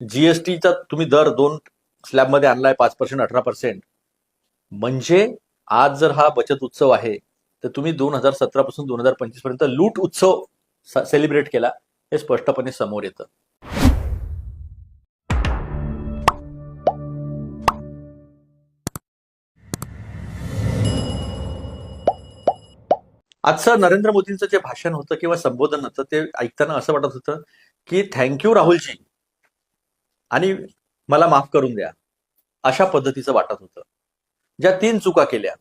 जीएसटीचा तुम्ही दर दोन स्लॅबमध्ये आणलाय पाच पर्सेंट अठरा पर्सेंट म्हणजे आज जर हा बचत उत्सव आहे तर तुम्ही दोन हजार सतरा पासून दोन हजार पंचवीसपर्यंत लूट उत्सव सेलिब्रेट केला हे स्पष्टपणे समोर येतं. आजचं नरेंद्र मोदींचं जे भाषण होतं किंवा संबोधन होतं ते ऐकताना असं वाटत होतं की थँक्यू राहुलजी. आणि मला माफ करून द्या. अशा पद्धतीचं वाटत होतं. ज्या तीन चुका केल्या.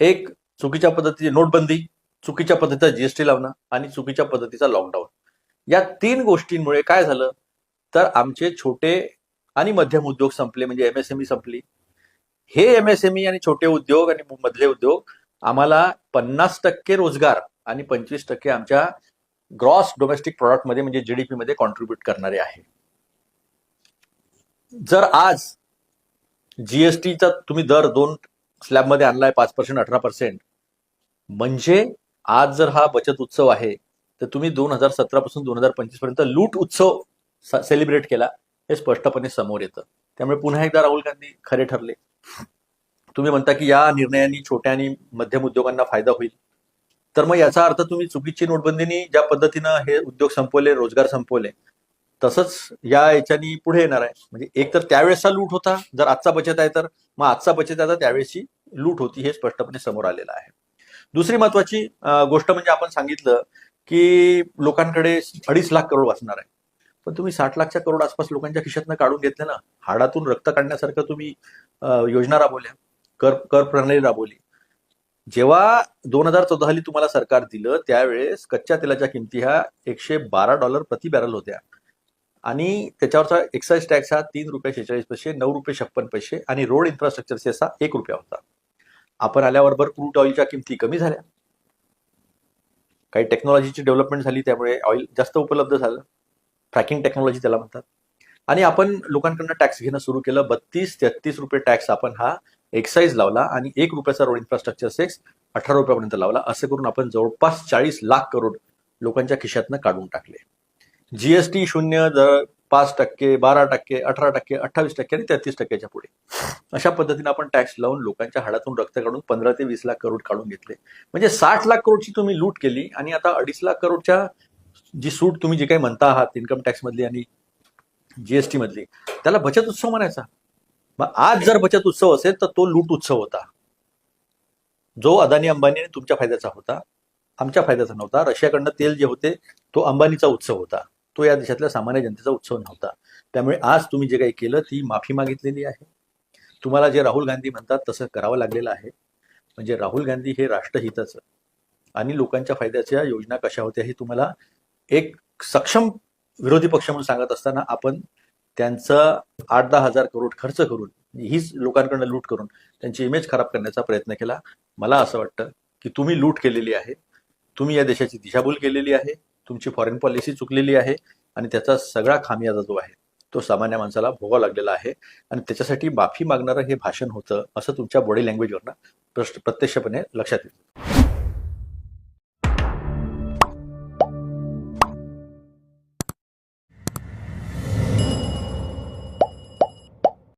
एक चुकीच्या पद्धतीची नोटबंदी चुकीच्या पद्धतीचा जीएसटी लावणं आणि चुकीच्या पद्धतीचा लॉकडाऊन या तीन गोष्टींमुळे काय झालं? तर आमचे छोटे आणि मध्यम उद्योग संपले म्हणजे एमएसएमई संपली. हे एमएसएमई आणि छोटे उद्योग आणि मधले उद्योग आम्हाला पन्नास टक्के रोजगार आणि पंचवीस टक्के आमच्या ग्रॉस डोमेस्टिक प्रॉडक्टमध्ये म्हणजे जीडीपी मध्ये कॉन्ट्रीब्युट करणारे आहे. जर आज जीएसटीचा तुम्ही दर दोन स्लॅबमध्ये आणलाय पाच पर्सेंट अठरा पर्सेंट म्हणजे आज जर हा बचत उत्सव आहे तर तुम्ही दोन हजार सतरा पासून दोन हजार पंचवीसपर्यंत लूट उत्सव सेलिब्रेट केला हे स्पष्टपणे समोर येतं. त्यामुळे पुन्हा एकदा राहुल गांधी खरे ठरले. तुम्ही म्हणता की या निर्णयाने छोट्या आणि मध्यम उद्योगांना फायदा होईल. तर मग याचा अर्थ तुम्ही चुकीची नोटबंदीनी ज्या पद्धतीनं हे उद्योग संपवले रोजगार संपवले तसंच या याच्यानी पुढे येणार आहे. म्हणजे एक तर त्यावेळेसचा लूट होता जर आजचा बचत आहे तर मग आजचा बचत आहे तर त्यावेळेसची लूट होती हे स्पष्टपणे समोर आलेलं आहे. दुसरी महत्वाची गोष्ट म्हणजे आपण सांगितलं की लोकांकडे अडीच लाख करोड वाचणार आहे. पण तुम्ही साठ लाखच्या करोड आसपास लोकांच्या खिशातनं काढून घेतले ना हाडातून रक्त काढण्यासारखं तुम्ही योजना राबवल्या कर कर प्रणाली राबवली. जेव्हा दोन हजार चौदाली तुम्हाला सरकार दिलं त्यावेळेस कच्च्या तेलाच्या किमती ह्या एकशे बारा डॉलर प्रति बॅरल होत्या. आणि त्याच्यावरचा एक्साईज टॅक्स हा तीन रुपये शेहेचाळीस पैसे नऊ रुपये छप्पन पैसे आणि रोड इन्फ्रास्ट्रक्चर सेस हा एक रुपया होता. आपण आल्याबरोबर क्रूड ऑइलच्या किमती कमी झाल्या. काही टेक्नॉलॉजीची डेव्हलपमेंट झाली त्यामुळे ऑइल जास्त उपलब्ध झालं. ट्रॅकिंग टेक्नॉलॉजी त्याला म्हणतात. आणि आपण लोकांकडनं टॅक्स घेणं सुरू केलं. बत्तीस तेहतीस रुपये टॅक्स आपण हा एक्साईज लावला आणि एक रुपयाचा रोड इन्फ्रास्ट्रक्चर सेक्स अठरा रुपयापर्यंत लावला. असं करून आपण जवळपास चाळीस लाख करोड लोकांच्या खिशातनं काढून टाकले. जीएसटी शून्य दर पाच टक्के बारा टक्के अठरा टक्के अठ्ठावीस टक्के आणि तेहतीस टक्क्याच्या पुढे. अशा पद्धतीने आपण टॅक्स लावून लोकांच्या हाडातून रक्त काढून पंधरा ते वीस लाख करोड काढून घेतले. म्हणजे साठ लाख करोडची तुम्ही लूट केली आणि आता अडीच लाख करोडच्या जी सूट तुम्ही जी काही म्हणता आहात इन्कम टॅक्स मधली आणि जीएसटी मधली त्याला बचत उत्सव म्हणायचा. मग आज जर बचत उत्सव असेल तर तो लूट उत्सव होता. जो अदानी अंबानी तुमच्या फायद्याचा होता आमच्या फायद्याचा नव्हता. रशियाकडनं तेल जे होते तो अंबानीचा उत्सव होता. तो या देशातल्या सामान्य जनतेचा उत्सव नव्हता. त्यामुळे आज तुम्ही जे काही केलं ती माफी मागितलेली आहे. तुम्हाला जे राहुल गांधी म्हणतात तसं करावं लागलेलं आहे. म्हणजे राहुल गांधी हे राष्ट्रहिताचं आणि लोकांच्या फायद्याच्या योजना कशा होत्या हे तुम्हाला एक सक्षम विरोधी पक्ष म्हणून सांगत असताना आपण त्यांचं आठ दहा हजार करोड खर्च करून हीच लोकांकडनं लूट करून त्यांची इमेज खराब करण्याचा प्रयत्न केला. मला असं वाटतं की तुम्ही लूट केलेली आहे. तुम्ही या देशाची दिशाभूल केलेली आहे. तुमची फॉरेन पॉलिसी चुकलेली आहे आणि त्याचा सगळा खामियाजा जो आहे तो सामान्य माणसाला भोगावा लागलेला आहे. आणि त्याच्यासाठी माफी मागणारं हे भाषण होतं असं तुमच्या बॉडी लँग्वेजवरनं प्रश्न प्रत्यक्षपणे लक्षात येतं.